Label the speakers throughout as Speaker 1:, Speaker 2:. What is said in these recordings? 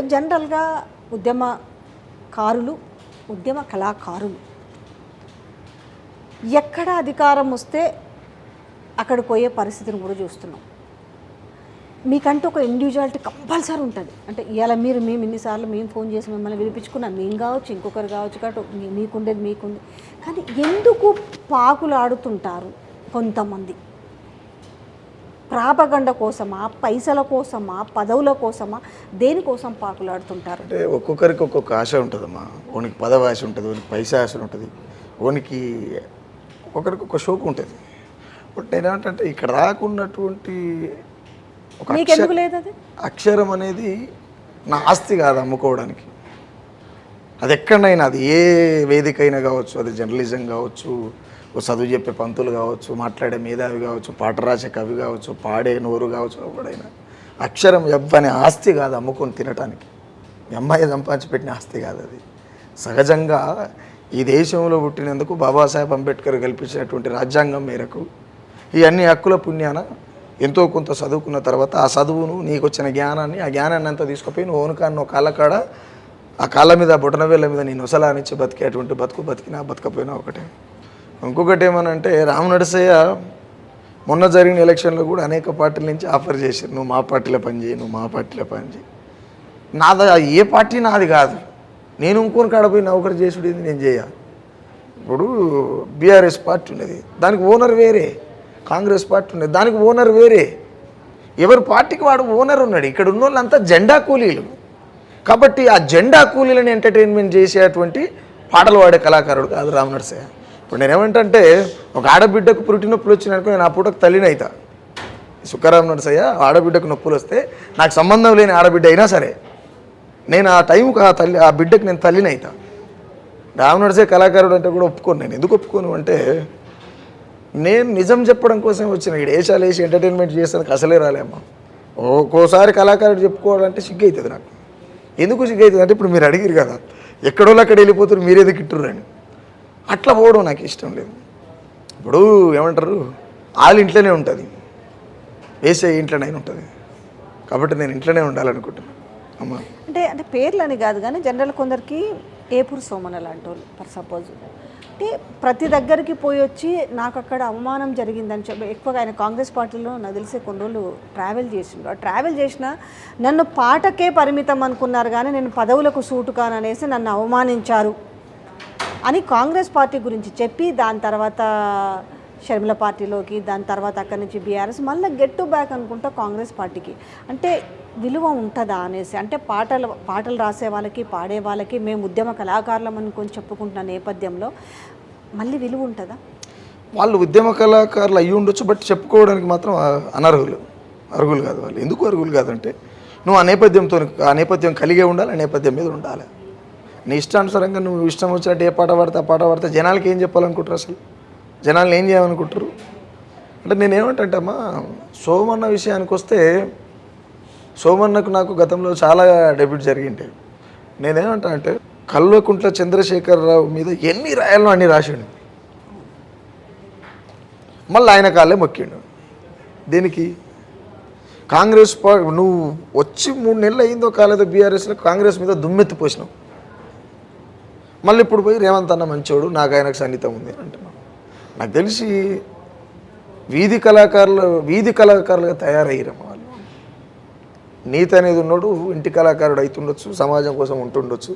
Speaker 1: జనరల్గా ఉద్యమకారులు ఉద్యమ కళాకారులు. ఎక్కడ అధికారం వస్తే అక్కడ పోయే పరిస్థితిని కూడా చూస్తున్నాం. మీకంటూ ఒక ఇండివిజువాలిటీ కంపల్సరీ ఉంటుంది. అంటే ఇలా మీరు మేము ఇన్నిసార్లు మేము ఫోన్ చేసి మిమ్మల్ని వినిపించుకున్నాం మేము కావచ్చు ఇంకొకరు కావచ్చు కాబట్టి మీ- మీకుండేది మీకుంది కానీ ఎందుకు పాకులు ఆడుతుంటారు కొంతమంది? ప్రాపగండ కోసమా పైసల కోసమా పదవుల కోసమా దేనికోసం పాకులాడుతుంటారు?
Speaker 2: అంటే ఒక్కొక్కరికి ఒక్కొక్క ఆశ ఉంటుందమ్మా. ఓనికి పదవి ఆశ ఉంటుంది ఓనికి పైసా ఆశ ఉంటుంది ఓనికి ఒక్కొక్కరికి ఒక షోకు ఉంటుంది. బట్ నేనేమంటే ఇక్కడ రాకున్నటువంటి ఒక అక్షరం అనేది నా ఆస్తి కాదు అమ్ముకోవడానికి. అది ఎక్కడైనా అది ఏ వేదిక అయినా కావచ్చు అది జర్నలిజం కావచ్చు చదువు చెప్పే పంతులు కావచ్చు మాట్లాడే మేధావి కావచ్చు పాట రాసే కవి కావచ్చు పాడే నోరు కావచ్చు ఎవడైనా. అక్షరం ఎవ్వని ఆస్తి కాదు అమ్ముకొని తినటానికి. ఎమ్మాయి అమ్మాయి సంపాదించి పెట్టిన ఆస్తి కాదు అది. సహజంగా ఈ దేశంలో పుట్టినందుకు బాబాసాహెబ్ అంబేద్కర్ కల్పించినటువంటి రాజ్యాంగం మేరకు ఈ అన్ని హక్కుల పుణ్యాన ఎంతో కొంత చదువుకున్న తర్వాత ఆ చదువును నీకు వచ్చిన జ్ఞానాన్ని ఆ జ్ఞానాన్ని అంతా తీసుకుపోయి నువ్వు ఓనుకాన్ని నువ్వు కాళ్ళకాడ ఆ కాళ్ళ మీద బొటనవేళ్ళ మీద నేను నొసలానిచ్చి బతికేటువంటి బతుకు బతికినా బతకపోయినా ఒకటే. ఇంకొకటి ఏమనంటే రామ్ నరసయ్య మొన్న జరిగిన ఎలక్షన్లో కూడా అనేక పార్టీల నుంచి ఆఫర్ చేశారు నువ్వు మా పార్టీలో పనిచేయి నువ్వు మా పార్టీలో పనిచేయి నాది ఏ పార్టీ నాది కాదు. నేను ఇంకొని కాడ పోయి నౌకరు చేసుడు నేను చేయ ఇప్పుడు బీఆర్ఎస్ పార్టీ ఉన్నది. దానికి ఓనర్ వేరే కాంగ్రెస్ పార్టీ ఉన్నది. దానికి ఓనర్ వేరే. ఎవరి పార్టీకి వాడు ఓనర్ ఉన్నాడు. ఇక్కడ ఉన్న వాళ్ళంతా జెండా కూలీలు. కాబట్టి ఆ జెండా కూలీలను ఎంటర్టైన్మెంట్ చేసేటువంటి పాటలు పాడే కళాకారుడు కాదు రామ నరసయ్య. ఇప్పుడు నేనేమంటే ఒక ఆడబిడ్డకు పురిటి నొప్పులు వచ్చినానుకో నేను ఆ పూటకు తల్లిని అవుతా సుఖరామ నరసయ్య ఆడబిడ్డకు నొప్పులు వస్తే నాకు సంబంధం లేని ఆడబిడ్డ అయినా సరే నేను ఆ టైంకి ఆ తల్లి ఆ బిడ్డకు నేను తల్లిని అవుతా రామ్ నరసయ్య కళాకారుడు అంటే కూడా ఒప్పుకోను నేను ఎందుకు ఒప్పుకోను అంటే నేను నిజం చెప్పడం కోసం వచ్చిన ఇక్కడ ఏషాలు వేసి ఎంటర్టైన్మెంట్ చేసేందుకు అసలే రాలేమ్మా ఒక్కోసారి కళాకారుడు చెప్పుకోవాలంటే సిగ్గు అవుతుంది నాకు. ఎందుకు సిగ్గు అవుతుంది అంటే ఇప్పుడు మీరు అడిగిరు కదా ఎక్కడోళ్ళు అక్కడ వెళ్ళిపోతారు మీరేది కిట్టుర్రని అట్లా పోవడం నాకు ఇష్టం లేదు. ఇప్పుడు ఏమంటారు? వాళ్ళ ఇంట్లోనే ఉంటుంది. వేసే ఇంట్లోనే ఉంటుంది. కాబట్టి నేను ఇంట్లోనే ఉండాలనుకుంటున్నాను అమ్మా.
Speaker 1: అంటే అంటే పేర్లు అని కాదు కానీ జనరల్ కొందరికి ఏపూరు సోమన లాంటి వాళ్ళు ఫర్ సపోజ్ అంటే ప్రతి దగ్గరికి పోయి వచ్చి నాకు అక్కడ అవమానం జరిగిందని చెప్పి ఎక్కువగా ఆయన కాంగ్రెస్ పార్టీలో నాకు తెలిసే కొన్ని రోజులు ట్రావెల్ చేసిండు. ఆ ట్రావెల్ చేసిన నన్ను పాటకే పరిమితం అనుకున్నారు కానీ నేను పదవులకు సూటు కాననేసి నన్ను అవమానించారు. అని కాంగ్రెస్ పార్టీ గురించి చెప్పి దాని తర్వాత షర్మిల పార్టీలోకి దాని తర్వాత అక్కడి నుంచి బీఆర్ఎస్ మళ్ళీ గెట్ టు బ్యాక్ అనుకుంటా కాంగ్రెస్ పార్టీకి. అంటే విలువ ఉంటుందా అనేసి అంటే పాటలు పాటలు రాసే వాళ్ళకి పాడే వాళ్ళకి మేము ఉద్యమ కళాకారులం అనుకొని చెప్పుకుంటున్న నేపథ్యంలో మళ్ళీ విలువ ఉంటుందా?
Speaker 2: వాళ్ళు ఉద్యమ కళాకారులు అయ్యి ఉండొచ్చు బట్ చెప్పుకోవడానికి మాత్రం అనర్హులు అర్హులు కాదు వాళ్ళు. ఎందుకు అర్హులు కాదంటే నువ్వు ఆ నేపథ్యంతో ఆ నేపథ్యం కలిగే ఉండాలి ఆ నేపథ్యం మీద ఉండాలి. నీ ఇష్టానుసారంగా నువ్వు ఇష్టం వచ్చినట్టు ఏ పాట పాడితే ఆ పాట పాడితే జనాలకి ఏం చెప్పాలనుకుంటారు అసలు? జనాలు ఏం చేయాలనుకుంటారు? అంటే నేనేమంటంటమ్మా సోమన్న విషయానికి వస్తే సోమన్నకు నాకు గతంలో చాలా డెబ్యూట్ జరిగింటే నేనేమంటా అంటే కల్వకుంట్ల చంద్రశేఖరరావు మీద ఎన్ని రాయాలో అన్ని రాసిండు. మళ్ళీ ఆయన కాళ్ళే మొక్కిండు. దేనికి కాంగ్రెస్ పా నువ్వు వచ్చి మూడు నెలలు అయిందో కాలేదో బీఆర్ఎస్లో కాంగ్రెస్ మీద దుమ్మెత్తి పోసినావు. మళ్ళీ ఇప్పుడు పోయి రేవంత్ అన్న మంచోడు నాకు ఆయనకు సన్నిహితం ఉంది అని అంటున్నావు నాకు తెలిసి వీధి కళాకారులు వీధి కళాకారులుగా తయారయ్యారమ్మ వాళ్ళు. నీతి అనేది ఉన్నోడు ఇంటి కళాకారుడు అవుతుండొచ్చు సమాజం కోసం ఉంటుండొచ్చు.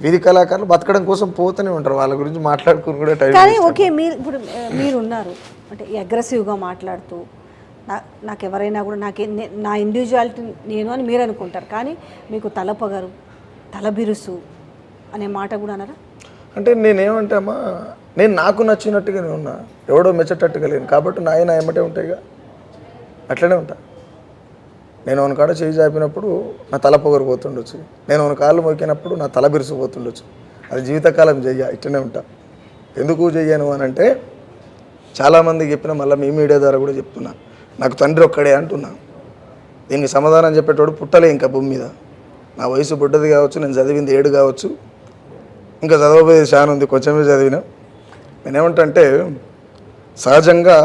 Speaker 2: వీధి కళాకారులు బతకడం కోసం పోతూనే ఉంటారు వాళ్ళ గురించి మాట్లాడుకుని కూడా టైం
Speaker 1: కానీ ఓకే మీరు ఇప్పుడు మీరు ఉన్నారు అంటే అగ్రెసివ్గా మాట్లాడుతూ నాకు ఎవరైనా కూడా నాకు నే- నా ఇండివిజువాలిటీ నేను అని మీరు అనుకుంటారు. కానీ మీకు తల పొగరు తల బిరుసు అనే మాట కూడా అన్నారా?
Speaker 2: అంటే నేనేమంటే అమ్మా నేను నాకు నచ్చినట్టుగానే ఉన్నా ఎవడో మెచ్చేటట్టుగా లేను కాబట్టి నా ఆయన ఏమంటే ఉంటాయిగా. అట్లనే ఉంటా. నేను ఒక కాడ చేయి చాపినప్పుడు నా తల పొగరు పోతుండొచ్చు నేను ఒక కాళ్ళు మొక్కినప్పుడు నా తల బిరిసిపోతుండొచ్చు. అది జీవితకాలం చెయ్య ఇట్లనే ఉంటా. ఎందుకు చెయ్యను అని అంటే చాలామంది చెప్పిన మళ్ళీ మీ మీడియా ద్వారా కూడా చెప్తున్నా. నాకు తండ్రి ఒక్కడే అంటున్నా. దీనికి సమాధానం చెప్పేటోడు పుట్టలే ఇంకా భూమి మీద. నా వయసు బుడ్డది కావచ్చు నేను చదివింది ఏడు కావచ్చు. ఇంకా చదవబోయేది చాలా ఉంది కొంచెమే చదివిన. నేనేమంటే సహజంగా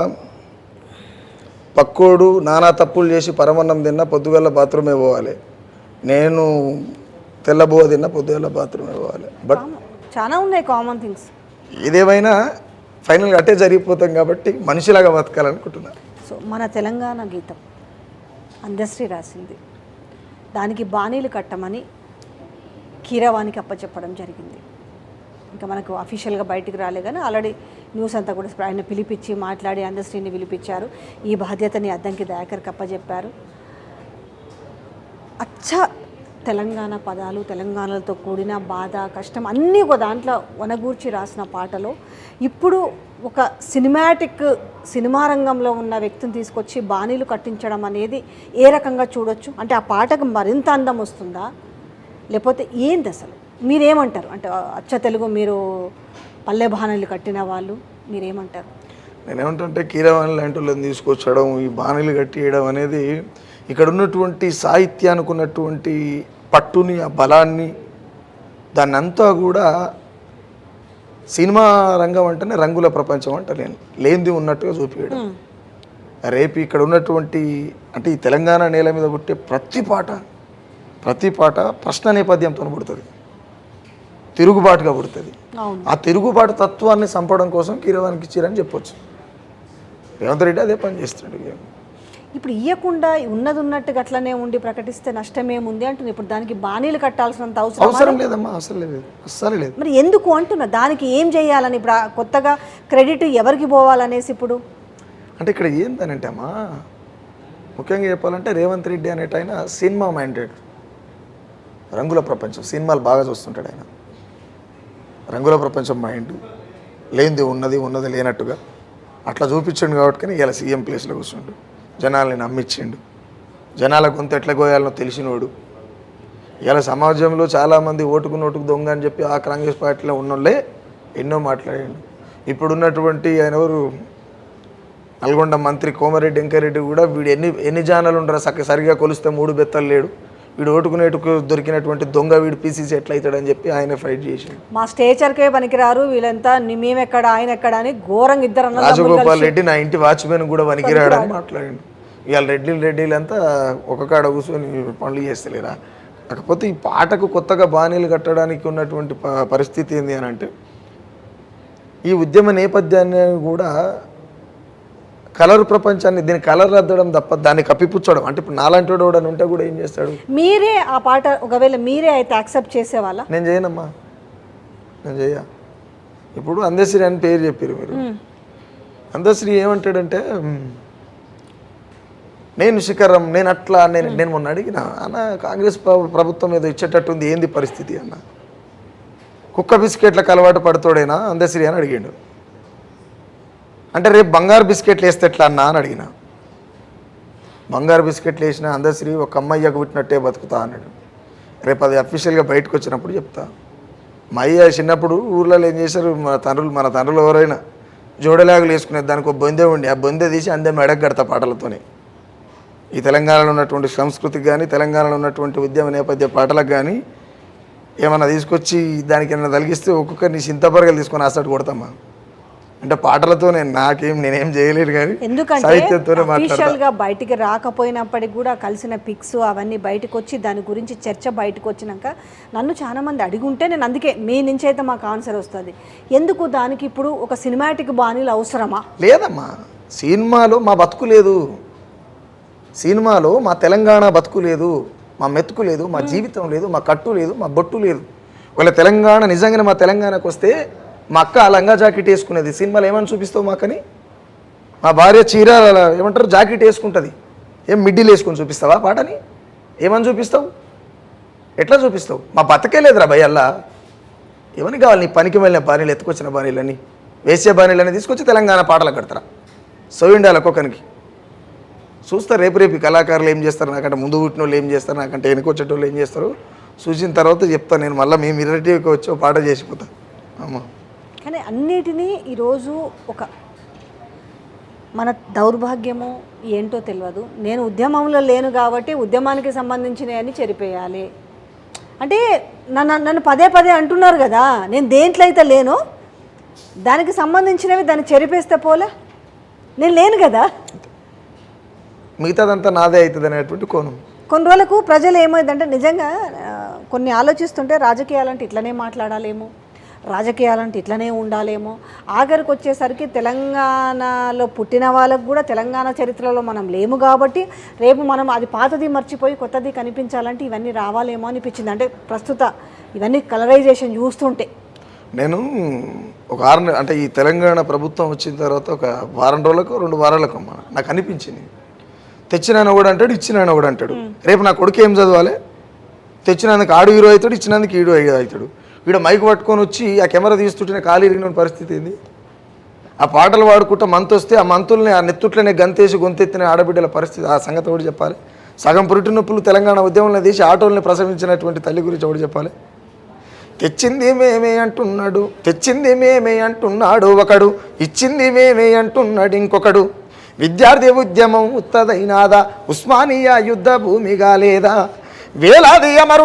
Speaker 2: పక్కోడు నానా తప్పులు చేసి పరమన్నం తిన్నా పొద్దుగల బాత్రూమే పోవాలి. నేను తెల్లబోవ తిన్న పొద్దుగల బాత్రూమ్ పోవాలి. బట్
Speaker 1: చాలా ఉన్నాయి కామన్ థింగ్స్.
Speaker 2: ఏదేమైనా ఫైనల్గా అట్టే జరిగిపోతాం కాబట్టి మనిషిలాగా బతకాలనుకుంటున్నాను
Speaker 1: సో మన తెలంగాణ గీతం అందశ్రీ రాసింది. దానికి బాణీలు కట్టమని కీరవానికి అప్పచెప్పడం జరిగింది. ఇంకా మనకు అఫీషియల్గా బయటికి రాలే కానీ ఆల్రెడీ న్యూస్ అంతా కూడా ఆయన పిలిపించి మాట్లాడి అందశ్రీని పిలిపించారు. ఈ బాధ్యతని అద్దంకి దయాకర్ కప్పజెప్పారు అచ్చ తెలంగాణ పదాలు తెలంగాణలతో కూడిన బాధ కష్టం అన్నీ ఒక దాంట్లో వనగూర్చి రాసిన పాటలో. ఇప్పుడు ఒక సినిమాటిక్ సినిమా రంగంలో ఉన్న వ్యక్తిని తీసుకొచ్చి బాణీలు కట్టించడం అనేది ఏ రకంగా చూడొచ్చు? అంటే ఆ పాటకు మరింత అందం వస్తుందా? లేకపోతే ఏంది అసలు మీరేమంటారు? అంటే అచ్చ తెలుగు మీరు పల్లె బాణీలు కట్టిన వాళ్ళు మీరేమంటారు?
Speaker 2: నేనేమంటుంటే కీరవాణి లాంటి వాళ్ళని తీసుకొచ్చడం ఈ బాణీలు కట్టియడం అనేది ఇక్కడ ఉన్నటువంటి సాహిత్యానికి ఉన్నటువంటి పట్టుని ఆ బలాన్ని దాన్ని అంతా కూడా సినిమా రంగం అంటేనే రంగుల ప్రపంచం అంట నేను లేనిది ఉన్నట్టుగా చూపించడం రేపు ఇక్కడ ఉన్నటువంటి అంటే ఈ తెలంగాణ నేల మీద పుట్టే ప్రతి పాట ప్రతి పాట ప్రశ్న నేపథ్యంతో పుడుతుంది. తిరుగుబాటుగా పుడుతుంది. ఆ తిరుగుబాటు తత్వాన్ని చంపడం కోసం కీరవానికి ఇచ్చారని చెప్పొచ్చు. రేవంత్ రెడ్డి అదే పని చేస్తున్నాడు ఇక.
Speaker 1: ఇప్పుడు ఇవ్వకుండా ఉన్నది ఉన్నట్టుగా అట్లనే ఉండి ప్రకటిస్తే నష్టమేముంది అంటుంది ఇప్పుడు దానికి బాణీలు కట్టాల్సినంత అవసరం
Speaker 2: అవసరం లేదమ్మా అవసరం లేదు. అస్సలు లేదు.
Speaker 1: మరి ఎందుకు అంటున్నా? దానికి ఏం చేయాలని ఇప్పుడు కొత్తగా క్రెడిట్ ఎవరికి పోవాలనేసి ఇప్పుడు?
Speaker 2: అంటే ఇక్కడ ఏందనంటే అమ్మా ముఖ్యంగా చెప్పాలంటే రేవంత్ రెడ్డి అనేట ఆయన సినిమా మైండెడ్. రంగుల ప్రపంచం సినిమాలు బాగా చూస్తుంటాడు ఆయన. రంగుల ప్రపంచం మైండ్ లేనిది ఉన్నది ఉన్నది లేనట్టుగా. అట్లా చూపించండు కాబట్టి కానీ ఇలా సీఎం ప్లేస్లో కూర్చుండు. జనాల్ని నమ్మించిండు జనాల గొంతు ఎట్లా కోయాలనో తెలిసినోడు. ఇలా సమాజంలో చాలామంది ఓటుకు నోటుకు దొంగ అని చెప్పి ఆ కాంగ్రెస్ పార్టీలో ఉన్నోళ్ళే ఎన్నో మాట్లాడిండు. ఇప్పుడున్నటువంటి ఆయన ఎవరు? నల్గొండ మంత్రి కోమరెడ్డి వెంకరెడ్డి కూడా వీడు ఎన్ని ఎన్ని జానాలు ఉండరా సరిగ్గా సరిగా కొలిస్తే మూడు బెత్తలు లేడు. వీడు ఓటుకునేటుకు దొరికినటువంటి దొంగ వీడు పీసీసీ ఎట్లయితాడని చెప్పి ఆయన ఫైట్ చేసిండు.
Speaker 1: మా స్టేచర్కే పనికిరారు వీళ్ళంతా మేమెక్కడ ఆయన ఎక్కడ అని ఘోరంగా ఇద్దరు
Speaker 2: రాజగోపాల్ రెడ్డి నా ఇంటి వాచ్మెన్ కూడా పనికిరాడని మాట్లాడిండు. ఇవాళ రెడ్డిలు రెడ్డిలంతా ఒక కాడ కూర్చొని పనులు చేస్తలేరా? కాకపోతే ఈ పాటకు కొత్తగా బాణీలు కట్టడానికి ఉన్నటువంటి పరిస్థితి ఏంది అని అంటే ఈ ఉద్యమ నేపథ్యాన్ని కూడా కలర్ ప్రపంచాన్ని దీన్ని కలర్ అద్దడం తప్ప దాన్ని కప్పిపుచ్చడం. అంటే ఇప్పుడు నాలాంటి వాడు ఉంటే కూడా ఏం చేస్తాడు?
Speaker 1: మీరే ఆ పాట ఒకవేళ మీరే అయితే యాక్సెప్ట్ చేసేవాళ్ళ?
Speaker 2: నేను చేయనమ్మా. నేను చెయ్య ఇప్పుడు అందశ్రీ అని పేరు చెప్పారు మీరు. అందశ్రీ ఏమంటాడంటే "మ్, నేను శిఖరం నేను అట్లా నేను నేను మొన్న అడిగిన అన్న కాంగ్రెస్ ప్ర- ప్రభుత్వం ఏదో ఇచ్చేటట్టుంది ఏంది పరిస్థితి అన్న. కుక్క బిస్కెట్లకు అలవాటు పడుతోడేనా అందశ్రీ అని అడిగాడు. అంటే రేపు బంగారు బిస్కెట్లు వేస్తే ఎట్లా అన్నా అని అడిగిన. బంగారు బిస్కెట్లు వేసిన అందశ్రీ ఒక అమ్మయ్యకు పుట్టినట్టే బతుకుతా అన్నాడు. రేపు అది అఫీషియల్గా బయటకు వచ్చినప్పుడు చెప్తా. మా అయ్య చిన్నప్పుడు ఊర్లలో ఏం చేశారు? మన తండ్రులు మన తండ్రులు ఎవరైనా జోడలాగులు వేసుకునే దానికి ఒక బొందే ఉండి. ఆ బొందే తీసి అందే మెడకు పాటలతోనే. ఈ తెలంగాణలో ఉన్నటువంటి సంస్కృతికి కానీ తెలంగాణలో ఉన్నటువంటి ఉద్యమ నేపథ్య పాటలకు కానీ ఏమన్నా తీసుకొచ్చి దానికి ఏమైనా తలిగిస్తే ఒక్కొక్కరిని చింతపరగలు తీసుకొని ఆసట కొడతామా? అంటే పాటలతో నేను నాకేం నేనేం చేయలేను కానీ
Speaker 1: ఎందుకంటే గా బయటికి రాకపోయినప్పటికి కూడా కలిసిన పిక్స్ అవన్నీ బయటకు వచ్చి దాని గురించి చర్చ బయటకు వచ్చినాక నన్ను చాలా మంది అడిగి ఉంటే నేను అందుకే మీ నుంచి అయితే మాకు ఆన్సర్ వస్తుంది. ఎందుకు దానికి ఇప్పుడు ఒక సినిమాటిక్ బాణీలు అవసరమా?
Speaker 2: లేదమ్మా సినిమాలో మా బతుకు లేదు. సినిమాలో మా తెలంగాణ బతుకు లేదు మా మెతుకు లేదు మా జీవితం లేదు మా కట్టు లేదు మా బొట్టు లేదు. ఒకవేళ తెలంగాణ నిజంగానే మా తెలంగాణకు వస్తే మా అక్క లంగా జాకెట్ వేసుకునేది. సినిమాలు ఏమని చూపిస్తావు మాకని మా భార్య చీర అలా ఏమంటారు జాకెట్ వేసుకుంటుంది. ఏం మిడ్డీలు వేసుకొని చూపిస్తావా పాటని? ఏమని చూపిస్తావు? ఎట్లా చూపిస్తావు? మా బతకే లేదురా భయ్యల్లా ఏమని కావాలి నీ పనికి వెళ్ళిన బాణీలు ఎత్తుకొచ్చిన బాణీలని వేసే బాణీలని తీసుకొచ్చి తెలంగాణ పాటలు కడతారా? సోయిండాలి ఒక్కొక్కరికి చూస్తారు రేపు రేపు కళాకారులు ఏం చేస్తారు? నాకంటే ముందు పుట్టిన వాళ్ళు ఏం చేస్తారు? నాకంటే వెనక వచ్చేటోళ్ళు ఏం చేస్తారు? చూసిన తర్వాత చెప్తాను నేను మళ్ళీ మేము మిరటికి వచ్చి పాట చేసిపోతా అమ్మా.
Speaker 1: కానీ అన్నిటినీ ఈరోజు ఒక మన దౌర్భాగ్యము ఏంటో తెలియదు నేను ఉద్యమంలో లేను కాబట్టి ఉద్యమానికి సంబంధించినవన్నీ చెరిపేయాలి. అంటే నన్ను నన్ను పదే పదే అంటున్నారు కదా నేను దేంట్లో అయితే లేనో దానికి సంబంధించినవి దాన్ని చెరిపేస్తే పోలే. నేను లేను కదా.
Speaker 2: మిగతాదంతా నాదే అవుతుంది అనేటువంటి కోణం.
Speaker 1: కొన్ని రోజులకు ప్రజలు ఏమైందంటే నిజంగా కొన్ని ఆలోచిస్తుంటే రాజకీయాలంటే ఇట్లనే మాట్లాడాలేమో. రాజకీయాలంటే ఇట్లనే ఉండాలేమో. ఆఖరికి వచ్చేసరికి తెలంగాణలో పుట్టిన వాళ్ళకు కూడా తెలంగాణ చరిత్రలో మనం లేము కాబట్టి రేపు మనం అది పాతది మర్చిపోయి కొత్తది కనిపించాలంటే ఇవన్నీ రావాలేమో అనిపించింది. అంటే ప్రస్తుత ఇవన్నీ కలరైజేషన్ చూస్తుంటే.
Speaker 2: నేను ఒక ఆరు అంటే ఈ తెలంగాణ ప్రభుత్వం వచ్చిన తర్వాత ఒక వారం రోజులకు రెండు వారాలకు అమ్మ నాకు అనిపించింది. తెచ్చినాయన కూడా అంటాడు ఇచ్చినాయన కూడా అంటాడు. రేపు నా కొడుకు ఏం చదవాలి? తెచ్చినందుకు ఆడు హీరో అవుతాడు ఇచ్చినందుకు ఈడు హీరో అవుతాడు. వీడు మైక్ పట్టుకొని వచ్చి ఆ కెమెరా తీస్తుంటే ఖాళీ ఇరిగిన పరిస్థితి ఏంది? ఆ పాటలు పాడుకుంటా మంత్ వస్తే ఆ మంతుల్ని ఆ నెత్తుట్లనే గంతేసి గొంతెత్తిన ఆడబిడ్డల పరిస్థితి ఆ సంగతి ఒకటి చెప్పాలి. సగం పురిటి నొప్పులు తెలంగాణ ఉద్యమంలో తీసి ఆటోల్ని ప్రసవించినటువంటి తల్లి గురించి ఒకటి చెప్పాలి. తెచ్చింది మేమే అంటున్నాడు తెచ్చింది మేమే అంటున్నాడు ఒకడు ఇచ్చింది మేమే అంటున్నాడు ఇంకొకడు. విద్యార్థి ఉద్యమం ఉత్తదైనాదా? ఉస్మానియా యుద్ధ భూమిగా లేదా? వేలాది అమరు